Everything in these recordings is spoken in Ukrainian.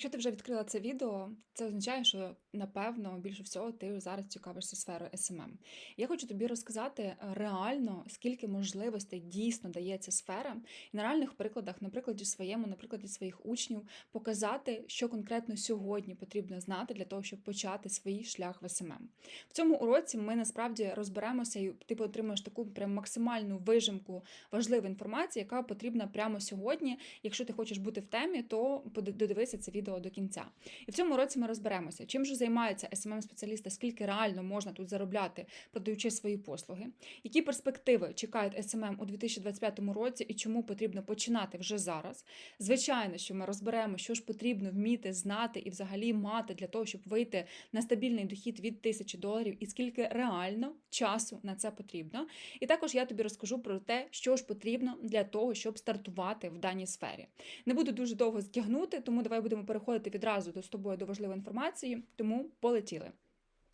Якщо ти вже відкрила це відео, це означає, що напевно більше всього ти зараз цікавишся сферою SMM. Я хочу тобі розказати е, реально, скільки можливостей дійсно дає ця сфера, і на реальних прикладах, на прикладі своєму, на прикладі своїх учнів, показати, що конкретно сьогодні потрібно знати для того, щоб почати свій шлях в SMM. В цьому уроці ми насправді розберемося, і ти отримаєш таку прям максимальну вижимку важливої інформації, яка потрібна прямо сьогодні. Якщо ти хочеш бути в темі, то додивися це відео до кінця. І в цьому році ми розберемося, чим же займаються smm спеціалісти скільки реально можна тут заробляти, продаючи свої послуги, які перспективи чекають SMM у 2025 році і чому потрібно починати вже зараз. Звичайно, що ми розберемо, що ж потрібно вміти знати і взагалі мати для того, щоб вийти на стабільний дохід від тисячі доларів, і скільки реально часу на це потрібно. І також я тобі розкажу про те, що ж потрібно для того, щоб стартувати в даній сфері. Не буду дуже довго стягнути, тому давай будемо переходити відразу до з тобою до важливої інформації. Тому полетіли.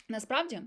Насправді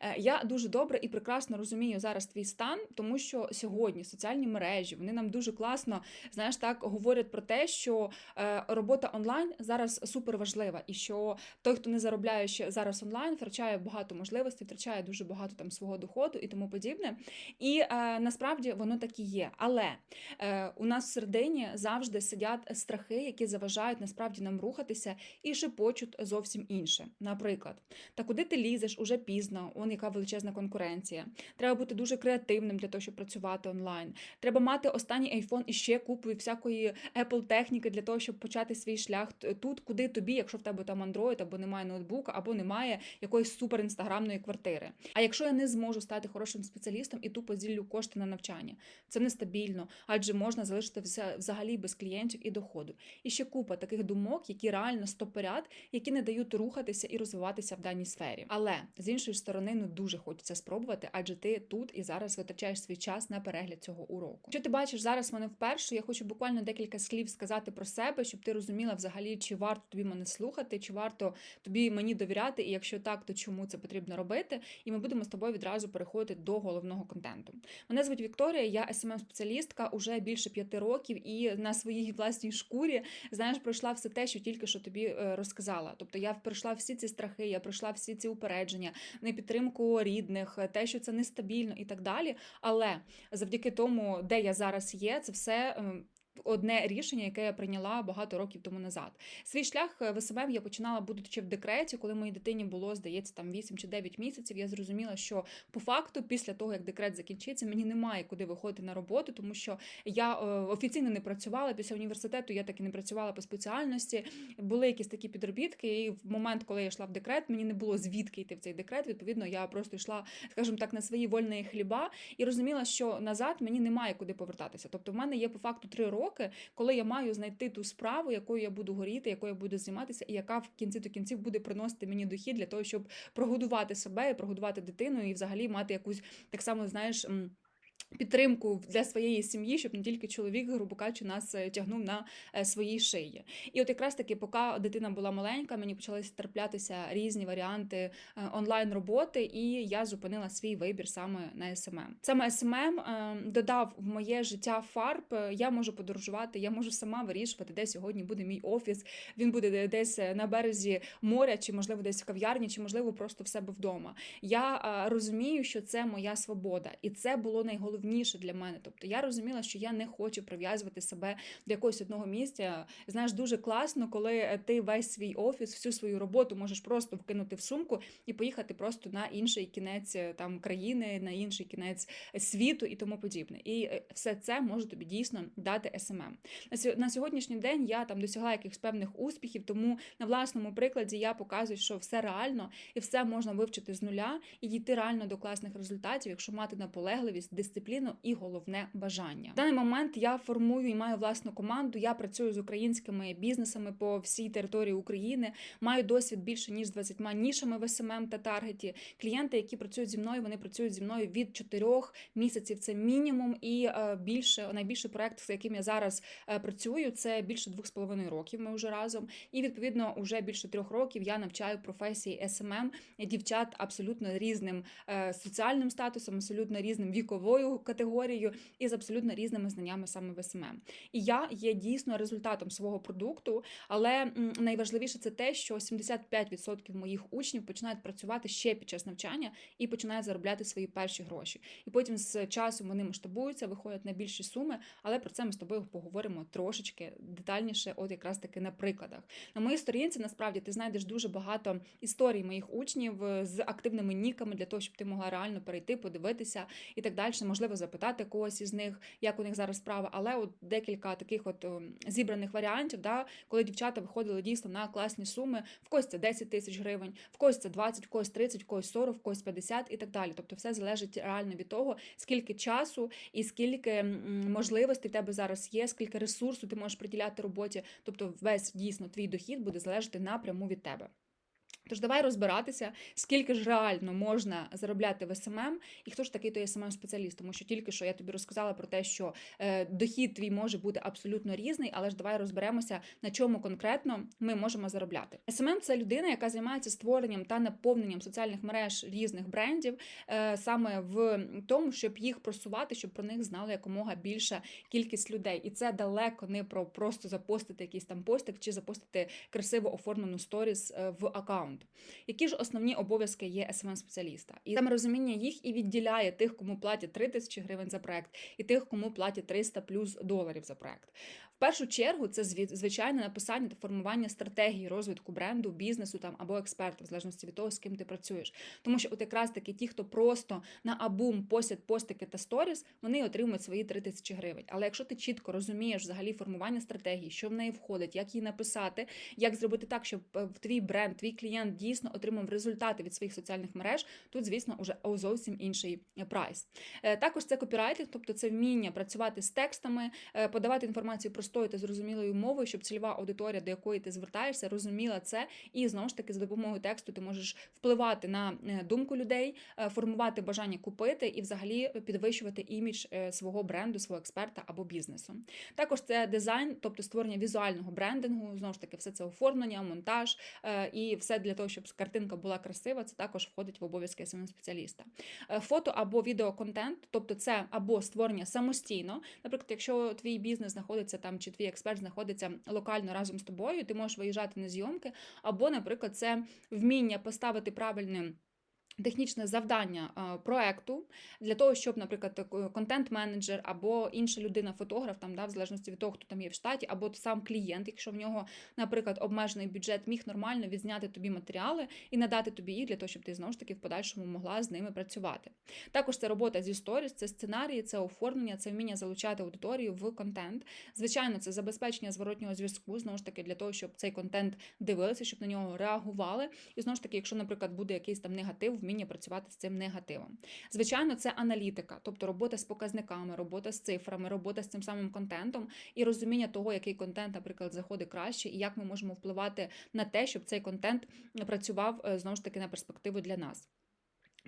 е, я дуже добре і прекрасно розумію зараз твій стан, тому що сьогодні соціальні мережі вони нам дуже класно, знаєш, так говорять про те, що е, робота онлайн зараз супер важлива, і що той, хто не заробляє ще зараз онлайн, втрачає багато можливостей, втрачає дуже багато там свого доходу і тому подібне. І е, насправді воно так і є. Але е, у нас всередині завжди сидять страхи, які заважають насправді нам рухатися і шепочуть зовсім інше. Наприклад, та куди ти лізеш уже пізно, он яка величезна конкуренція. Треба бути дуже креативним для того, щоб працювати онлайн. Треба мати останній iPhone і ще купу всякої Apple техніки для того, щоб почати свій шлях тут, куди тобі, якщо в тебе там Android, або немає ноутбука, або немає якоїсь супер інстаграмної квартири. А якщо я не зможу стати хорошим спеціалістом і тупо зіллю кошти на навчання, це нестабільно, адже можна залишити все взагалі без клієнтів і доходу. І ще купа таких думок, які реально стопорять, які не дають рухатися і розвиватися в даній сфері. Але з іншої сторони, ну дуже хочеться спробувати, адже ти тут і зараз витрачаєш свій час на перегляд цього уроку. Якщо ти бачиш зараз мене вперше, я хочу буквально декілька слів сказати про себе, щоб ти розуміла взагалі, чи варто тобі мене слухати, чи варто тобі мені довіряти, і якщо так, то чому це потрібно робити. І ми будемо з тобою відразу переходити до головного контенту. Мене звуть Вікторія, я smm спеціалістка уже більше п'яти років, і на своїй власній шкурі знаєш, пройшла все те, що тільки що тобі е, розказала. Тобто я пройшла всі ці страхи, я пройшла всі ці упередження, непідтримку рідних, те, що це нестабільно і так далі. Але завдяки тому, де я зараз є, це все. Ем, Одне рішення, яке я прийняла багато років тому назад. Свій шлях е, в СММ я починала, будучи в декреті, коли моїй дитині було, здається, там 8 чи 9 місяців. Я зрозуміла, що по факту, після того як декрет закінчиться, мені немає куди виходити на роботу, тому що я е, офіційно не працювала після університету. Я так і не працювала по спеціальності. Були якісь такі підробітки, і в момент, коли я йшла в декрет, мені не було звідки йти в цей декрет. Відповідно, я просто йшла, скажімо так, на свої вольні хліба і розуміла, що назад мені немає куди повертатися. Тобто, в мене є по факту три роки, коли я маю знайти ту справу, якою я буду горіти, якою я буду займатися, і яка в кінці до кінців буде приносити мені дохід для того, щоб прогодувати себе, прогодувати дитину, і взагалі мати якусь так само, знаєш. Підтримку для своєї сім'ї, щоб не тільки чоловік, грубо кажучи, нас е, тягнув на е, своїй шиї. І от якраз таки, поки дитина була маленька, мені почалися траплятися різні варіанти е, онлайн роботи, і я зупинила свій вибір саме на СММ. Саме СММ додав в моє життя фарб. Я можу подорожувати, я можу сама вирішувати, де сьогодні буде мій офіс. Він буде десь на березі моря, чи можливо десь в кав'ярні, чи можливо просто в себе вдома. Я розумію, що це моя свобода, і це було найголовніше для мене. Тобто я розуміла, що я не хочу прив'язувати себе до якогось одного місця. Знаєш, дуже класно, коли е, ти весь свій офіс, всю свою роботу можеш просто вкинути в сумку і поїхати просто на інший кінець е, там країни, на інший кінець світу і тому подібне. І е, все це може тобі дійсно дати СММ. На сьогоднішній день я там досягла якихось певних успіхів, тому на власному прикладі я показую, що все реально і все можна вивчити з нуля і дійти реально до класних результатів, якщо мати наполегливість, дисципліну і головне бажання. В даний момент я формую і маю власну команду. Я працюю з українськими бізнесами по всій території України. Маю досвід більше ніж з 20 нішами в СММ та таргеті. Клієнти, які працюють зі мною, вони працюють зі мною від 4 місяців. Це мінімум, і е, більше найбільший проект, з яким я зараз е, працюю, це більше 2,5 років. Ми вже разом. І відповідно, уже більше трьох років я навчаю професії SMM дівчат абсолютно різним е, соціальним статусом, абсолютно різним віковою цільовою категорією і з абсолютно різними знаннями саме в СММ. І я є дійсно результатом свого продукту, але найважливіше це те, що 75% моїх учнів починають працювати ще під час навчання і починають заробляти свої перші гроші. І потім з часом вони масштабуються, виходять на більші суми, але про це ми з тобою поговоримо трошечки детальніше, от якраз таки на прикладах. На моїй сторінці насправді ти знайдеш дуже багато історій моїх учнів з активними ніками для того, щоб ти могла реально перейти, подивитися і так далі. Можливо, запитати когось із них, як у них зараз справа. Але от декілька таких от ем, зібраних варіантів, да, коли дівчата виходили дійсно на класні суми, в когось це 10 тисяч гривень, в когось це 20, в когось 30, в когось 40, в когось 50 і так далі. Тобто, все залежить реально від того, скільки часу і скільки можливостей в тебе зараз є, скільки ресурсу ти можеш приділяти роботі. Тобто, весь дійсно твій дохід буде залежати напряму від тебе. Тож давай розбиратися, скільки ж реально можна заробляти в СММ, і хто ж такий той СММ спеціаліст, тому що тільки що я тобі розказала про те, що е, дохід твій може бути абсолютно різний, але ж давай розберемося, на чому конкретно ми можемо заробляти. СММ – це людина, яка займається створенням та наповненням соціальних мереж різних брендів, е, саме в тому, щоб їх просувати, щоб про них знали якомога більша кількість людей. І це далеко не про просто запостити якийсь там постик чи запостити красиво оформлену сторіс е, в аккаунт. Які ж основні обов'язки є smm спеціаліста І саме розуміння їх і відділяє тих, кому платять 3 тисячі гривень за проект, і тих, кому платять 300 плюс доларів за проект. В першу чергу це звичайне написання та формування стратегії розвитку бренду, бізнесу там або експерта, в залежності від того, з ким ти працюєш. Тому що, от якраз таки ті, хто просто на абум постять постики та сторіс, вони отримують свої 3 тисячі гривень. Але якщо ти чітко розумієш взагалі формування стратегії, що в неї входить, як її написати, як зробити так, щоб е, твій бренд, твій клієнт дійсно отримав результати від своїх соціальних мереж, тут, звісно, вже зовсім інший е, прайс. Е, також це копірайтинг, тобто це вміння працювати з текстами, подавати інформацію про простою та зрозумілою мовою, щоб цільова аудиторія, до якої ти звертаєшся, розуміла це, і знову ж таки за допомогою тексту ти можеш впливати на е, думку людей, е, формувати бажання купити і, взагалі, підвищувати імідж е, свого бренду, свого експерта або бізнесу. Також це дизайн, тобто створення візуального брендингу, знову ж таки, все це оформлення, монтаж і все для того, щоб картинка була красива. Це також входить в обов'язки саме спеціаліста. Фото або відеоконтент, тобто це або створення самостійно, наприклад, якщо твій бізнес знаходиться там чи твій експерт знаходиться локально разом з тобою, ти можеш виїжджати на зйомки, або, наприклад, це вміння поставити правильним. Технічне завдання проекту для того, щоб, наприклад, контент-менеджер або інша людина, фотограф, там да, в залежності від того, хто там є в штаті, або сам клієнт, якщо в нього, наприклад, обмежений бюджет, міг нормально відзняти тобі матеріали і надати тобі їх для того, щоб ти знову ж таки в подальшому могла з ними працювати. Також це робота зі сторіс, це сценарії, це оформлення, це вміння залучати аудиторію в контент. Звичайно, це забезпечення зворотнього зв'язку, знову ж таки, для того, щоб цей контент дивилися, щоб на нього реагували. І знову ж таки, якщо, наприклад, буде якийсь там негатив вміння працювати з цим негативом. Звичайно, це аналітика, тобто робота з показниками, робота з цифрами, робота з цим самим контентом і розуміння того, який контент, наприклад, заходить краще, і як ми можемо впливати на те, щоб цей контент працював е, знову ж таки на перспективу для нас.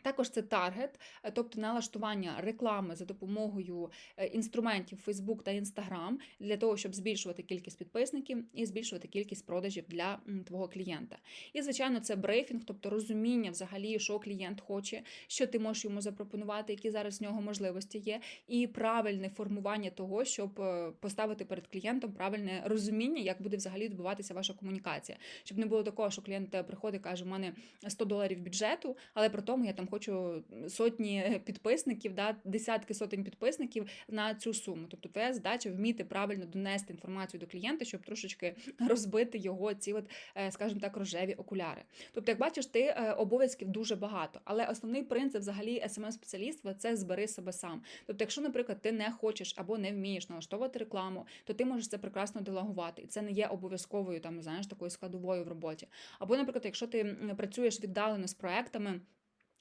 Також це таргет, е, тобто налаштування реклами за допомогою е, інструментів Facebook та Instagram для того, щоб збільшувати кількість підписників і збільшувати кількість продажів для твого клієнта. І, звичайно, це брейфінг, тобто розуміння взагалі, що клієнт хоче, що ти можеш йому запропонувати, які зараз в нього можливості є, і правильне формування того, щоб е, поставити перед клієнтом правильне розуміння, як буде взагалі відбуватися ваша комунікація, щоб не було такого, що клієнт приходить, і каже: у мене 100 доларів бюджету, але при тому я там хочу сотні підписників, да, десятки сотень підписників на цю суму. Тобто, твоя задача вміти правильно донести інформацію до клієнта, щоб трошечки розбити його ці, от, е, скажімо так, рожеві окуляри. Тобто, як бачиш, ти е, обов'язків дуже багато, але основний принцип взагалі смс спеціаліства це збери себе сам. Тобто, якщо, наприклад, ти не хочеш або не вмієш налаштовувати рекламу, то ти можеш це прекрасно делегувати, і це не є обов'язковою там, знаєш, такою складовою в роботі. Або, наприклад, якщо ти працюєш віддалено з проектами.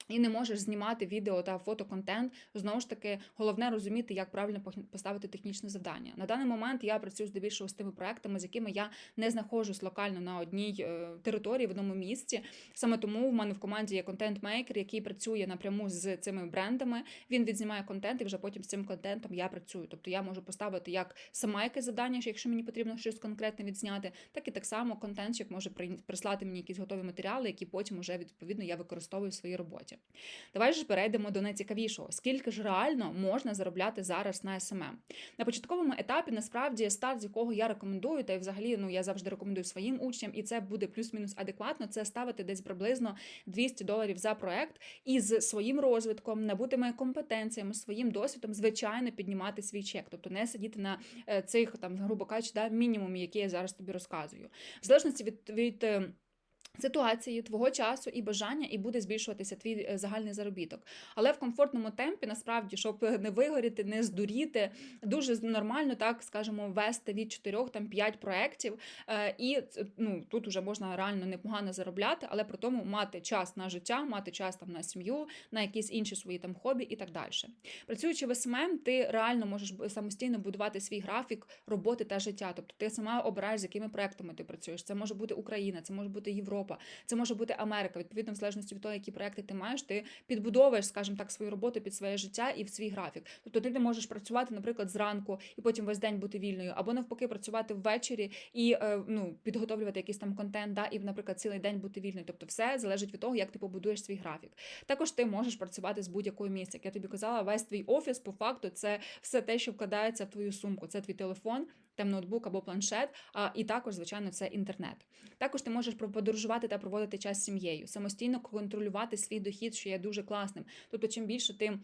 І не можеш знімати відео та фотоконтент. Знову ж таки, головне розуміти, як правильно поставити технічне завдання. На даний момент я працюю здебільшого з тими проектами, з якими я не знаходжусь локально на одній е, території, в одному місці. Саме тому в мене в команді є контент-мейкер, який працює напряму з цими брендами. Він відзнімає контент, і вже потім з цим контентом я працюю. Тобто я можу поставити як сама якесь завдання, якщо мені потрібно щось конкретне відзняти, так і так само контентчик може прислати мені якісь готові матеріали, які потім уже відповідно я використовую в своїй роботі. Давай ж перейдемо до найцікавішого. Скільки ж реально можна заробляти зараз на СММ? На початковому етапі насправді старт, з якого я рекомендую, та й взагалі ну я завжди рекомендую своїм учням, і це буде плюс-мінус адекватно. Це ставити десь приблизно 200 доларів за проект і з своїм розвитком, набутими компетенціями, своїм досвідом, звичайно, піднімати свій чек, тобто не сидіти на е, цих там, грубо кажучи, да, мінімумі, який я зараз тобі розказую, в залежності від від. Е, Ситуації твого часу і бажання, і буде збільшуватися твій е, загальний заробіток. Але в комфортному темпі, насправді, щоб не вигоріти, не здуріти, дуже нормально, так скажемо, вести від 4 там 5 проєктів. Е, і ну, тут вже можна реально непогано заробляти, але при тому мати час на життя, мати час там на сім'ю, на якісь інші свої там хобі і так далі. Працюючи в СММ, ти реально можеш самостійно будувати свій графік роботи та життя. Тобто ти сама обираєш, з якими проектами ти працюєш. Це може бути Україна, це може бути Європа. Європа, це може бути Америка. Відповідно, в залежності від того, які проекти ти маєш, ти підбудовуєш, скажімо так, свою роботу під своє життя і в свій графік. Тобто ти не можеш працювати, наприклад, зранку і потім весь день бути вільною, або навпаки, працювати ввечері і е, ну, підготовлювати якийсь там контент, да, і, наприклад, цілий день бути вільною. Тобто, все залежить від того, як ти побудуєш свій графік. Також ти можеш працювати з будь-якої місця. Як я тобі казала, весь твій офіс по факту це все те, що вкладається в твою сумку. Це твій телефон там ноутбук або планшет, а і також, звичайно, це інтернет. Також ти можеш подорожувати та проводити час з сім'єю, самостійно контролювати свій дохід, що є дуже класним. Тобто, чим більше ти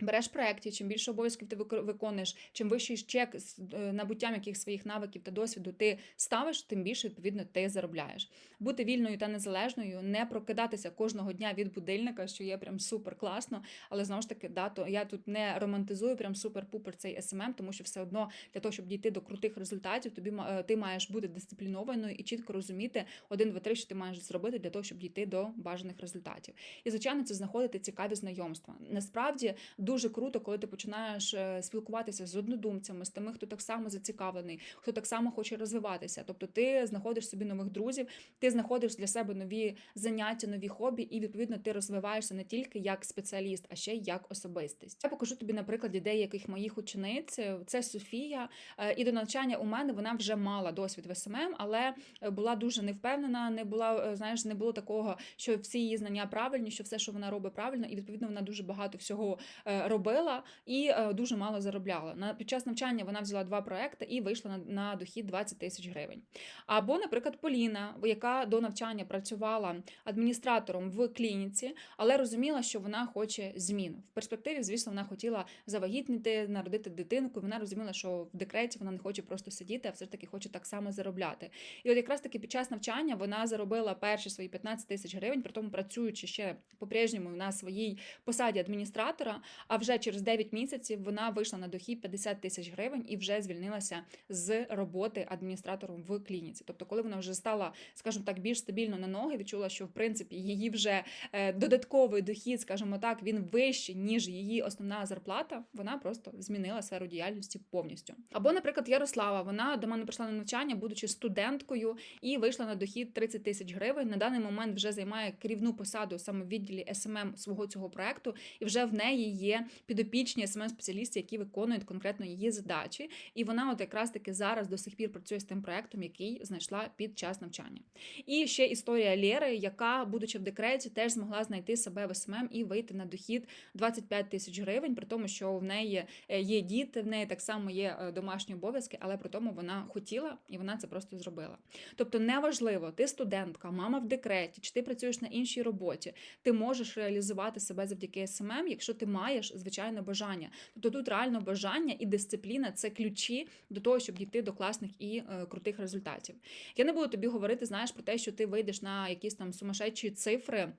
Береш проєктів, чим більше обов'язків ти виконуєш, чим вищий чек з е, набуттям яких своїх навиків та досвіду ти ставиш, тим більше відповідно ти заробляєш. Бути вільною та незалежною, не прокидатися кожного дня від будильника, що є прям супер класно. Але знову ж таки, да, то я тут не романтизую прям супер-пупер цей СММ, тому що все одно для того, щоб дійти до крутих результатів, тобі е, ти маєш бути дисциплінованою і чітко розуміти один, два, три, що ти маєш зробити для того, щоб дійти до бажаних результатів. І звичайно, це знаходити цікаві знайомства. Насправді дуже круто, коли ти починаєш е, спілкуватися з однодумцями, з тими, хто так само зацікавлений, хто так само хоче розвиватися. Тобто ти знаходиш собі нових друзів, ти знаходиш для себе нові заняття, нові хобі, і відповідно ти розвиваєшся не тільки як спеціаліст, а ще й як особистість. Я покажу тобі, наприклад, деяких моїх учениць. Це Софія, е, і до навчання у мене вона вже мала досвід в СММ, але е, була дуже невпевнена. Не була, знаєш, не було такого, що всі її знання правильні, що все, що вона робить правильно, і відповідно вона дуже багато всього робила і е, дуже мало заробляла. На під час навчання вона взяла два проекти і вийшла на, на дохід 20 тисяч гривень. Або, наприклад, Поліна, яка до навчання працювала адміністратором в клініці, але розуміла, що вона хоче змін. В перспективі, звісно, вона хотіла завагітнити, народити дитинку. Вона розуміла, що в декреті вона не хоче просто сидіти, а все ж таки хоче так само заробляти. І от якраз таки під час навчання вона заробила перші свої 15 тисяч гривень, при тому працюючи ще по-прежньому на своїй посаді адміністратора. А вже через 9 місяців вона вийшла на дохід 50 тисяч гривень і вже звільнилася з роботи адміністратором в клініці. Тобто, коли вона вже стала, скажімо так, більш стабільно на ноги, відчула, що в принципі її вже е, додатковий дохід, скажімо так, він вищий, ніж її основна зарплата. Вона просто змінила сферу діяльності повністю. Або, наприклад, Ярослава, вона до мене прийшла на навчання, будучи студенткою, і вийшла на дохід 30 тисяч гривень. На даний момент вже займає керівну посаду саме в відділі СММ свого цього проекту, і вже в неї є підопічні смм спеціалісти, які виконують конкретно її задачі. І вона, от якраз таки зараз до сих пір працює з тим проектом, який знайшла під час навчання. І ще історія Лєри, яка, будучи в декреті, теж змогла знайти себе в СММ і вийти на дохід 25 тисяч гривень, при тому, що в неї е, є діти, в неї так само є е, домашні обов'язки, але при тому вона хотіла і вона це просто зробила. Тобто, неважливо, ти студентка, мама в декреті, чи ти працюєш на іншій роботі, ти можеш реалізувати себе завдяки СММ, якщо ти маєш звичайно бажання. Тобто тут реально бажання і дисципліна це ключі до того, щоб дійти до класних і е, крутих результатів. Я не буду тобі говорити, знаєш, про те, що ти вийдеш на якісь там сумасшедші цифри.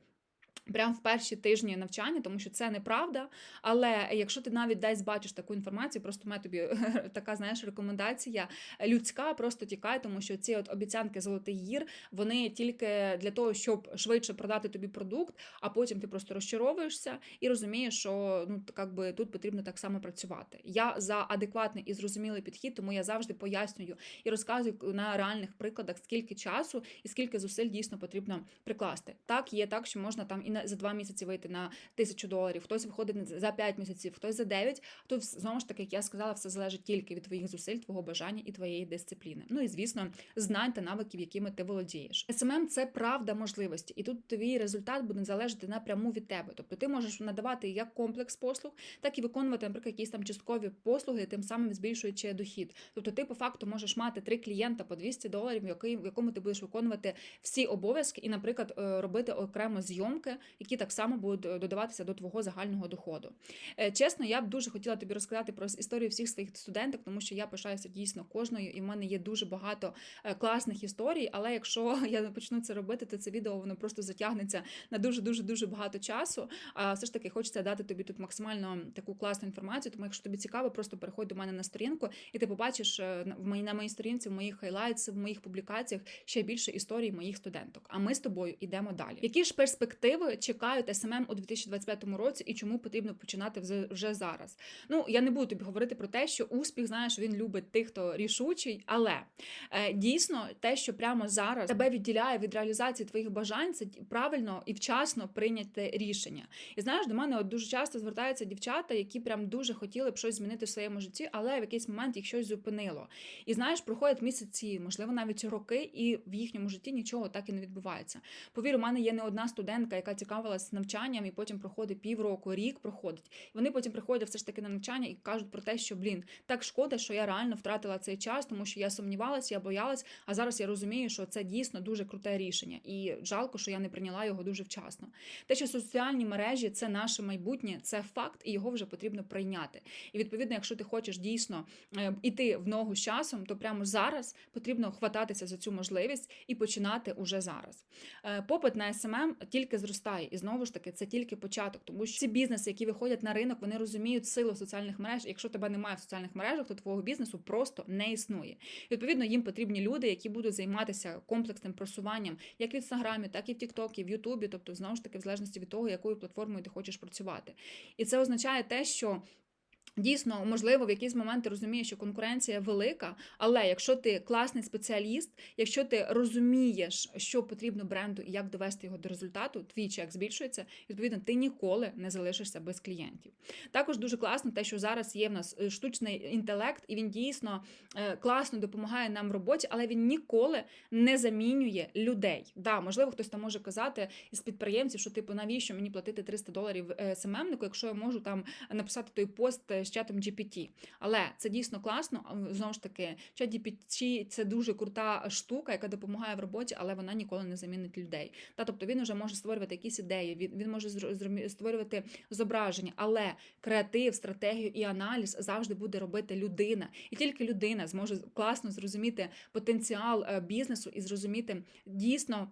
Прямо в перші тижні навчання, тому що це неправда. Але якщо ти навіть десь бачиш таку інформацію, просто мене тобі така знаєш рекомендація людська, просто тікай, тому що ці от обіцянки золотий гір, вони тільки для того, щоб швидше продати тобі продукт, а потім ти просто розчаровуєшся і розумієш, що ну так би тут потрібно так само працювати. Я за адекватний і зрозумілий підхід, тому я завжди пояснюю і розказую на реальних прикладах, скільки часу і скільки зусиль дійсно потрібно прикласти. Так, є так, що можна там і на- за два місяці вийти на тисячу доларів, хтось виходить за 5 місяців, хтось за 9. Тут знову ж таки, як я сказала, все залежить тільки від твоїх зусиль, твого бажання і твоєї дисципліни. Ну і звісно, знань та навиків, якими ти володієш. СММ – це правда можливості, і тут твій результат буде залежати напряму від тебе. Тобто ти можеш надавати як комплекс послуг, так і виконувати, наприклад, якісь там часткові послуги, тим самим збільшуючи дохід. Тобто, ти по факту можеш мати три клієнта по 200 доларів, в якому ти будеш виконувати всі обов'язки, і, наприклад, е, робити окремо зйомки, які так само будуть е, додаватися до твого загального доходу. Е, Чесно, я б дуже хотіла тобі розказати про історію всіх своїх студенток, тому що я пишаюся дійсно кожною, і в мене є дуже багато е, класних історій. Але якщо я почну це робити, то це відео воно просто затягнеться на дуже дуже дуже багато часу. А все ж таки хочеться дати тобі тут максимально таку класну інформацію. Тому, якщо тобі цікаво, просто переходь до мене на сторінку, і ти побачиш в моїй на моїй сторінці, в моїх хайлайтс, в моїх публікаціях ще більше історій моїх студенток. А ми з тобою йдемо далі. Які ж перспективи чекають СММ у 2025 році, і чому потрібно починати вже- зараз? Ну я не буду тобі говорити про те, що успіх, знаєш, він любить тих, хто рішучий, але е, дійсно те, що прямо зараз тебе відділяє від реалізації твоїх бажань, це правильно і вчасно прийняти рішення. І знаєш, до мене от дуже часто звертаються дівчата, які прям дуже хотіли б щось змінити в своєму житті, але в якийсь момент їх щось зупинило. І знаєш, проходять місяці, можливо, навіть роки, і в їхньому житті нічого так і не відбувається. Повір, у мене є не одна студентка, яка цікавилась навчанням, і потім проходить півроку, рік проходить. І вони потім приходять все ж таки на навчання і кажуть про те, що блін, так шкода, що я реально втратила цей час, тому що я сумнівалася, я боялась. А зараз я розумію, що це дійсно дуже круте рішення, і жалко, що я не прийняла його дуже вчасно. Те, що соціальні мережі це наше майбутнє, це факт, і його вже потрібно прийняти. І відповідно, якщо ти хочеш дійсно е, іти в ногу з часом, то прямо зараз потрібно хвататися за цю можливість і починати уже зараз. Е, Попит на СММ тільки зростає, і знову ж таки, це тільки початок, тому що ці бізнеси, які виходять на ринок, вони розуміють силу соціальних мереж. Якщо тебе немає в соціальних мережах, то твого бізнесу просто не існує. Відповідно, їм потрібні люди, які будуть займатися комплексним просуванням як в інстаграмі, так і в Тіктокі, в Ютубі, тобто знову ж таки, в залежності від того, якою платформою ти хочеш працювати. І це означає те, що. Дійсно, можливо, в якийсь момент ти розумієш, що конкуренція велика, але якщо ти класний спеціаліст, якщо ти розумієш, що потрібно бренду і як довести його до результату, твій чек збільшується, відповідно, ти ніколи не залишишся без клієнтів. Також дуже класно те, що зараз є в нас е, штучний інтелект, і він дійсно е, класно допомагає нам в роботі, але він ніколи не замінює людей. Да, можливо, хтось там може казати із підприємців, що типу навіщо мені платити 300 доларів е, СММнику, якщо я можу там написати той пост з чатом GPT. Але це дійсно класно. Знову ж таки, чат GPT – це дуже крута штука, яка допомагає в роботі, але вона ніколи не замінить людей. Та тобто він вже може створювати якісь ідеї, він, він може створювати зображення, але креатив, стратегію і аналіз завжди буде робити людина, і тільки людина зможе класно зрозуміти потенціал е, бізнесу і зрозуміти дійсно.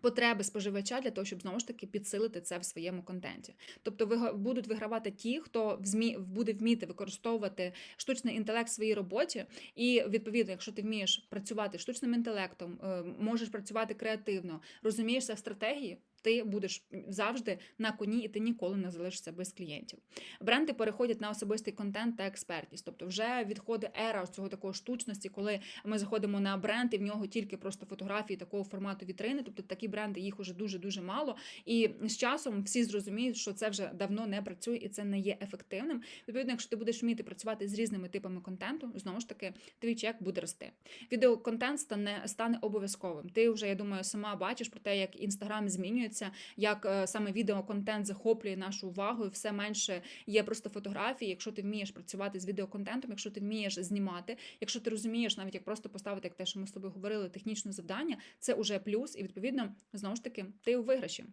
Потреби споживача для того, щоб знову ж таки підсилити це в своєму контенті. Тобто ви будуть вигравати ті, хто взмі буде вміти використовувати штучний інтелект в своїй роботі. І відповідно, якщо ти вмієш працювати штучним інтелектом, е, можеш працювати креативно, розумієшся в стратегії. Ти будеш завжди на коні, і ти ніколи не залишишся без клієнтів. Бренди переходять на особистий контент та експертність. Тобто, вже відходить ера цього такого штучності, коли ми заходимо на бренд, і в нього тільки просто фотографії такого формату вітрини. Тобто такі бренди їх уже дуже дуже мало. І з часом всі зрозуміють, що це вже давно не працює і це не є ефективним. Відповідно, якщо ти будеш вміти працювати з різними типами контенту, знову ж таки, твій чек буде рости. Відеоконтент стане стане обов'язковим. Ти вже я думаю сама бачиш про те, як інстаграм змінюється, як е, саме відеоконтент захоплює нашу увагу, і все менше є просто фотографії. Якщо ти вмієш працювати з відеоконтентом, якщо ти вмієш знімати, якщо ти розумієш, навіть як просто поставити як те, що ми з тобою говорили, технічне завдання, це уже плюс, і відповідно знову ж таки ти у виграші.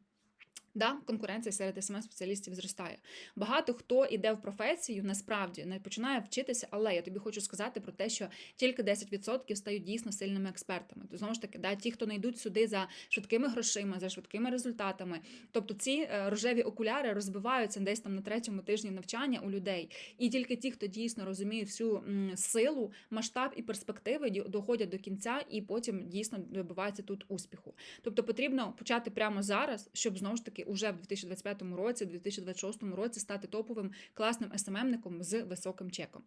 Да, конкуренція серед smm спеціалістів зростає. Багато хто іде в професію, насправді не починає вчитися, але я тобі хочу сказати про те, що тільки 10% стають дійсно сильними експертами. То знову ж таки, да, ті, хто не йдуть сюди за швидкими грошима, за швидкими результатами. Тобто ці е, рожеві окуляри розбиваються десь там на третьому тижні навчання у людей. І тільки ті, хто дійсно розуміє всю силу, масштаб і перспективи, доходять до кінця і потім дійсно добиваються тут успіху. Тобто потрібно почати прямо зараз, щоб знову ж таки уже в 2025 році, 2026 році стати топовим класним СММником з високим чеком.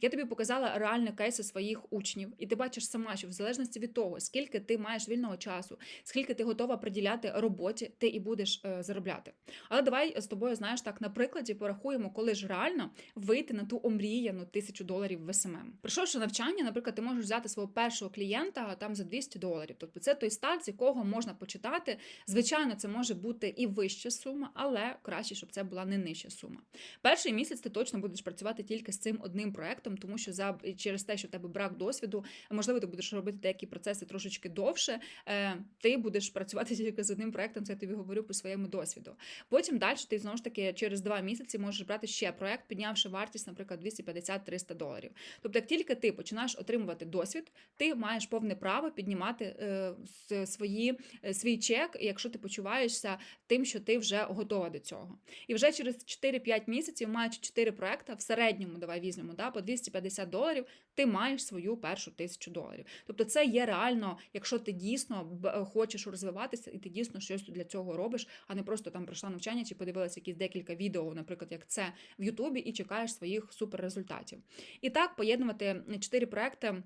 Я тобі показала реальні кейси своїх учнів, і ти бачиш сама, що в залежності від того, скільки ти маєш вільного часу, скільки ти готова приділяти роботі, ти і будеш е, заробляти. Але давай з тобою, знаєш, так на прикладі порахуємо, коли ж реально вийти на ту омріяну тисячу доларів в СММ. Пройшовши навчання, наприклад, ти можеш взяти свого першого клієнта там за 200 доларів. Тобто це той старт, з якого можна почитати. Звичайно, це може бути і вища сума, але краще, щоб це була не нижча сума. Перший місяць ти точно будеш працювати тільки з цим одним проектом, тому що за через те, що в тебе брак досвіду, можливо, ти будеш робити деякі процеси трошечки довше. е, Ти будеш працювати тільки з одним проектом. Це я тобі говорю по своєму досвіду. Потім далі ти знову ж таки через два місяці можеш брати ще проект, піднявши вартість, наприклад, 250-300 доларів. Тобто, як тільки ти починаєш отримувати досвід, ти маєш повне право піднімати е, свої, е, свій чек, якщо ти почуваєшся тим, що ти вже готова до цього. І вже через 4-5 місяців, маючи 4 проекти, в середньому давай візьмемо да, по 250 доларів, ти маєш свою першу тисячу доларів. Тобто, це є реально, якщо ти дійсно хочеш розвиватися, і ти дійсно щось для цього робиш, а не просто там пройшла навчання чи подивилася якісь декілька відео, наприклад, як це в Ютубі, і чекаєш своїх суперрезультатів. І так поєднувати чотири проекти.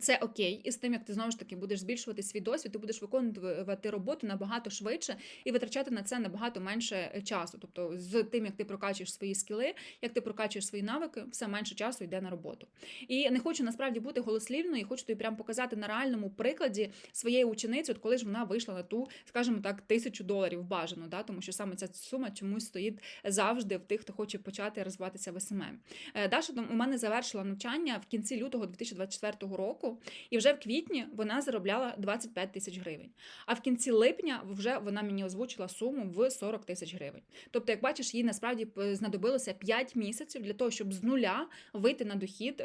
Це окей, і з тим, як ти знову ж таки будеш збільшувати свій досвід, ти будеш виконувати роботу набагато швидше і витрачати на це набагато менше е, часу. Тобто, з тим, як ти прокачуєш свої скіли, як ти прокачуєш свої навики, все менше часу йде на роботу. І не хочу насправді бути голослівною, і хочу тобі прям показати на реальному прикладі своєї учениці, от коли ж вона вийшла на ту, скажімо так, тисячу доларів бажано, да, тому що саме ця сума чомусь стоїть завжди в тих, хто хоче почати розвиватися в СММ. Е, Даша у мене завершила навчання в кінці лютого 2024 року, і вже в квітні вона заробляла 25 тисяч гривень. А в кінці липня вже вона мені озвучила суму в 40 тисяч гривень. Тобто, як бачиш, їй насправді знадобилося 5 місяців для того, щоб з нуля вийти на дохід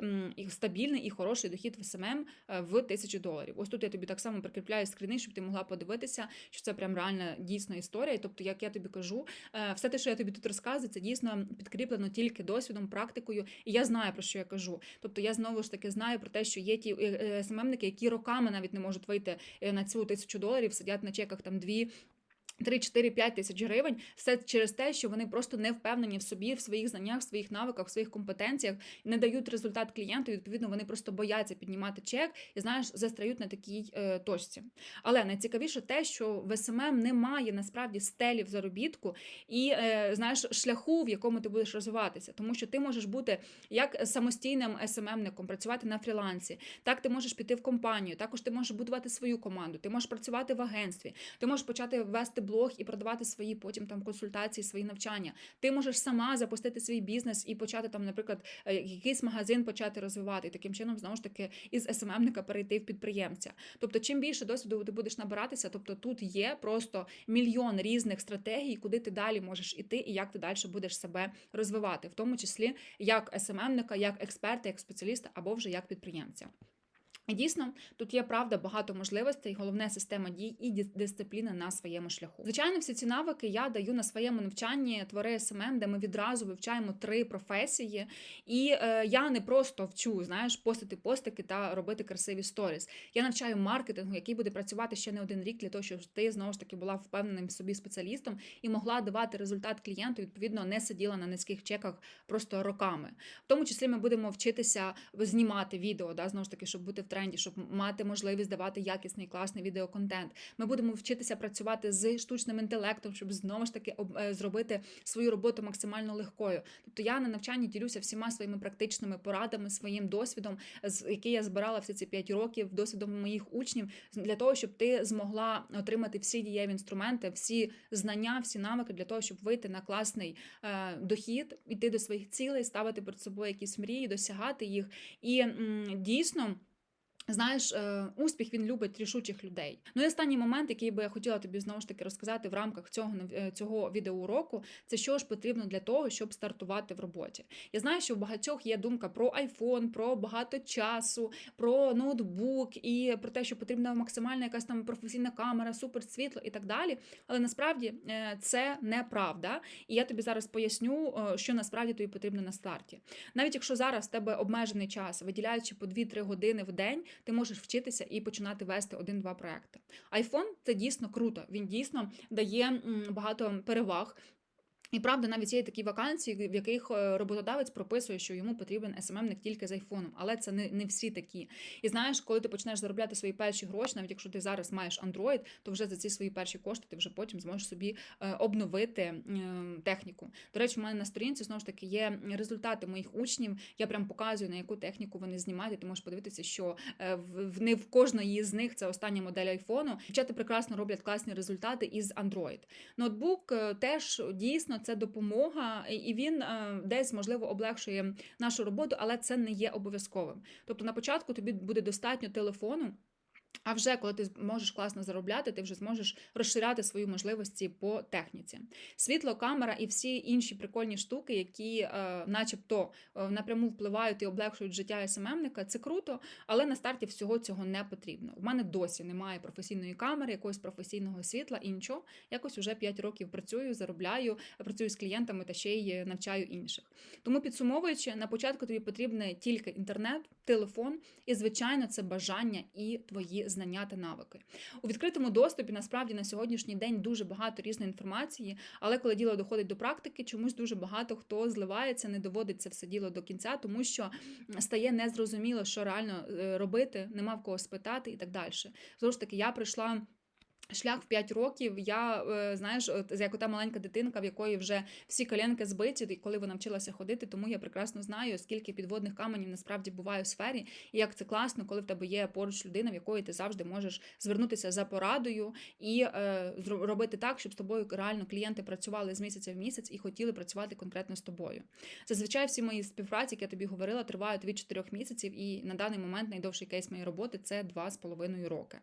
стабільний і хороший дохід в СММ е, в тисячу доларів. Ось тут я тобі так само прикріпляю скріни, щоб ти могла подивитися, що це прям реальна дійсна історія. Тобто, як я тобі кажу, е, все те, що я тобі тут розказую, це дійсно підкріплено тільки досвідом, практикою, і я знаю про що я кажу. Тобто я знову ж таки знаю про те, що є ті е, е, СММники, які роками навіть не можуть вийти е, на цю тисячу доларів, сидять на чеках там дві. 3-4-5 тисяч гривень все через те, що вони просто не впевнені в собі, в своїх знаннях, в своїх навиках, в своїх компетенціях, не дають результат клієнту. і, Відповідно, вони просто бояться піднімати чек і знаєш, застряють на такій е, точці. Але найцікавіше те, що в СММ немає насправді стелі в заробітку і е, знаєш шляху, в якому ти будеш розвиватися, тому що ти можеш бути як самостійним СММником, працювати на фрілансі. Так, ти можеш піти в компанію, також ти можеш будувати свою команду, ти можеш працювати в агентстві, ти можеш почати вести блог і продавати свої потім там консультації, свої навчання. Ти можеш сама запустити свій бізнес і почати там, наприклад, е, якийсь магазин почати розвивати, і таким чином знову ж таки із СММника перейти в підприємця. Тобто, чим більше досвіду ти будеш набиратися, тобто тут є просто мільйон різних стратегій, куди ти далі можеш іти, і як ти далі будеш себе розвивати, в тому числі як СММника, як експерта, як спеціаліста або вже як підприємця. Дійсно, тут є правда багато можливостей, головне система дій і дис- дисципліна на своєму шляху. Звичайно, всі ці навики я даю на своєму навчанні твори СММ, де ми відразу вивчаємо три професії. І е, я не просто вчу, знаєш, постити постики та робити красиві сторіс. Я навчаю маркетингу, який буде працювати ще не один рік для того, щоб ти знову ж таки була впевненим собі спеціалістом і могла давати результат клієнту. Відповідно, не сиділа на низьких чеках просто роками. В тому числі ми будемо вчитися знімати відео, да, знову ж таки, щоб бути в тренді, щоб мати можливість давати якісний класний відеоконтент. Ми будемо вчитися працювати з штучним інтелектом, щоб знову ж таки е, зробити свою роботу максимально легкою. Тобто я на навчанні ділюся всіма своїми практичними порадами, своїм досвідом, який я збирала всі ці 5 років, досвідом моїх учнів, для того, щоб ти змогла отримати всі дієві інструменти, всі знання, всі навики для того, щоб вийти на класний е, дохід, йти до своїх цілей, ставити перед собою якісь мрії, досягати їх. І дійсно. Знаєш, е, успіх він любить рішучих людей. Ну і останній момент, який би я хотіла тобі знову ж таки розказати в рамках цього е, цього відеоуроку, це що ж потрібно для того, щоб стартувати в роботі. Я знаю, що у багатьох є думка про iPhone, про багато часу, про ноутбук і про те, що потрібна максимальна якась там професійна камера, супер світло і так далі. Але насправді е, це неправда. І я тобі зараз поясню, що насправді тобі потрібно на старті. Навіть якщо зараз в тебе обмежений час, виділяючи по 2-3 години в день, ти можеш вчитися і починати вести один-два проекти. iPhone – це дійсно круто. Він дійсно дає багато переваг. І правда, навіть є такі вакансії, в яких е, роботодавець прописує, що йому потрібен СММник тільки з айфоном, але це не, не всі такі. І знаєш, коли ти почнеш заробляти свої перші гроші, навіть якщо ти зараз маєш Android, то вже за ці свої перші кошти ти вже потім зможеш собі е, обновити техніку. До речі, в мене на сторінці знову ж таки є результати моїх учнів. Я прям показую на яку техніку вони знімають. і Ти можеш подивитися, що е, в не в кожної з них це остання модель айфону. Дівчата прекрасно роблять класні результати із Android. Ноутбук теж дійсно це допомога, і- він е, десь можливо облегшує нашу роботу, але це не є обов'язковим. Тобто на початку тобі буде достатньо телефону. А вже коли ти можеш класно заробляти, ти вже зможеш розширяти свої можливості по техніці. Світло, камера і всі інші прикольні штуки, які, е, начебто, е, напряму впливають і облегшують життя СММника, це круто, але на старті всього цього не потрібно. У мене досі немає професійної камери, якогось професійного світла і нічого. Якось уже 5 років працюю, заробляю, працюю з клієнтами та ще й навчаю інших. Тому підсумовуючи, на початку тобі потрібен тільки інтернет, телефон, і, звичайно, це бажання і твої знання та навики. У відкритому доступі насправді на сьогоднішній день дуже багато різної інформації, але коли діло доходить до практики, чомусь дуже багато хто зливається, не доводить це все діло до кінця, тому що стає незрозуміло, що реально е, робити, нема в кого спитати і так далі. Знову ж таки, я прийшла. Шлях в 5 років, я е, знаєш, як ота маленька дитинка, в якої вже всі коленки збиті, коли вона вчилася ходити, тому я прекрасно знаю, скільки підводних каменів насправді буває у сфері, і як це класно, коли в тебе є поруч людина, в якої ти завжди можеш звернутися за порадою і е, робити так, щоб з тобою реально клієнти працювали з місяця в місяць і хотіли працювати конкретно з тобою. Зазвичай всі мої співпраці, як я тобі говорила, тривають від 4 місяців, і на даний момент найдовший кейс моєї роботи це 2,5 роки.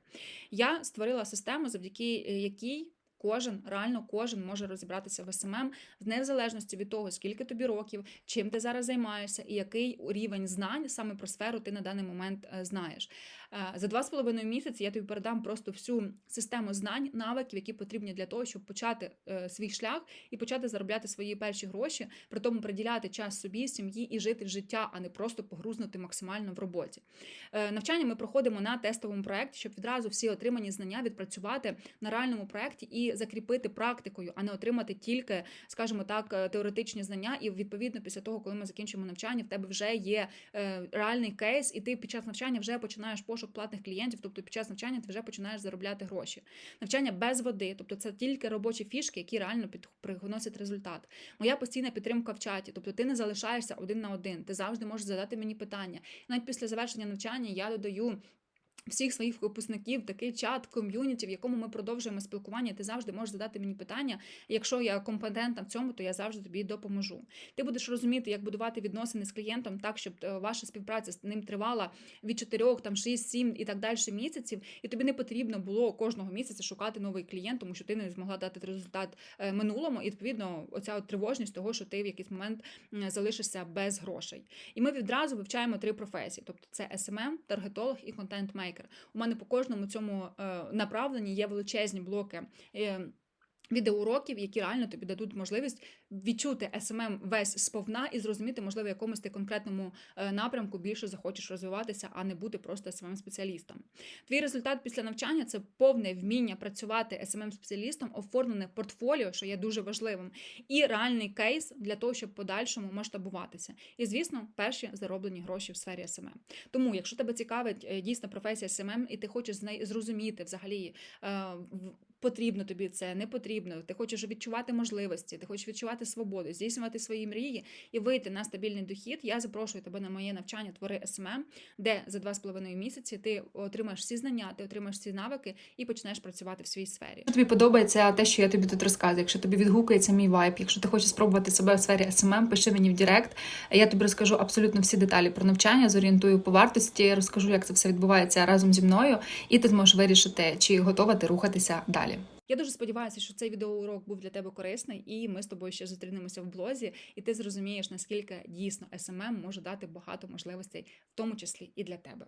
Я створила систему, завдяки е, якій. Кожен, реально кожен може розібратися в СММ в незалежності від того, скільки тобі років, чим ти зараз займаєшся і який рівень знань саме про сферу ти на даний момент е, знаєш. Е, За два з половиною місяці я тобі передам просто всю систему знань, навиків, які потрібні для того, щоб почати е, свій шлях і почати заробляти свої перші гроші, при тому приділяти час собі, сім'ї і жити життя, а не просто погрузнути максимально в роботі. Е, Навчання ми проходимо на тестовому проєкті, щоб відразу всі отримані знання відпрацювати на реальному проєкті і закріпити практикою, а не отримати тільки, скажімо так, теоретичні знання. І відповідно після того, коли ми закінчимо навчання, в тебе вже є реальний кейс, і ти під час навчання вже починаєш пошук платних клієнтів. Тобто під час навчання ти вже починаєш заробляти гроші. Навчання без води, тобто це тільки робочі фішки, які реально приносять результат. Моя постійна підтримка в чаті, тобто ти не залишаєшся один на один. Ти завжди можеш задати мені питання. Навіть після завершення навчання я додаю. Всіх своїх випускників такий чат, ком'юніті, в якому ми продовжуємо спілкування. Ти завжди можеш задати мені питання. Якщо я компетентна в цьому, то я завжди тобі допоможу. Ти будеш розуміти, як будувати відносини з клієнтом так, щоб е, ваша співпраця з ним тривала від 4, там 6, 7 і так далі місяців. І тобі не потрібно було кожного місяця шукати новий клієнт, тому що ти не змогла дати результат е, минулому. І відповідно, оця от тривожність того, що ти в якийсь момент залишишся без грошей. І ми відразу вивчаємо три професії: тобто це SMM, таргетолог і контент-мейкер. У мене по кожному цьому е, направленні є величезні блоки. Е, Відеоуроків, які реально тобі дадуть можливість відчути СММ весь сповна і зрозуміти, можливо, в якомусь ти конкретному е, напрямку більше захочеш розвиватися, а не бути просто smm спеціалістом. Твій результат після навчання це повне вміння працювати smm спеціалістом, оформлене портфоліо, що є дуже важливим, і реальний кейс для того, щоб подальшому масштабуватися. І, звісно, перші зароблені гроші в сфері SMM. Тому, якщо тебе цікавить е, дійсно професія SMM, і ти хочеш зрозуміти взагалі. Потрібно тобі це, не потрібно. Ти хочеш відчувати можливості, ти хочеш відчувати свободу, здійснювати свої мрії і вийти на стабільний дохід. Я запрошую тебе на моє навчання Твори СММ, де за два з половиною місяці ти отримаєш всі знання, ти отримаєш всі навики і почнеш працювати в своїй сфері. Тобі подобається те, що я тобі тут розказую, якщо тобі відгукується мій вайб, якщо ти хочеш спробувати себе в сфері СММ, пиши мені в Директ. Я тобі розкажу абсолютно всі деталі про навчання, зорієнтую по вартості, розкажу, як це все відбувається разом зі мною, і ти зможеш вирішити, чи готова ти рухатися далі. Я дуже сподіваюся, що цей відеоурок був для тебе корисний, і ми з тобою ще зустрінемося в блозі, і ти зрозумієш, наскільки дійсно SMM може дати багато можливостей, в тому числі і для тебе.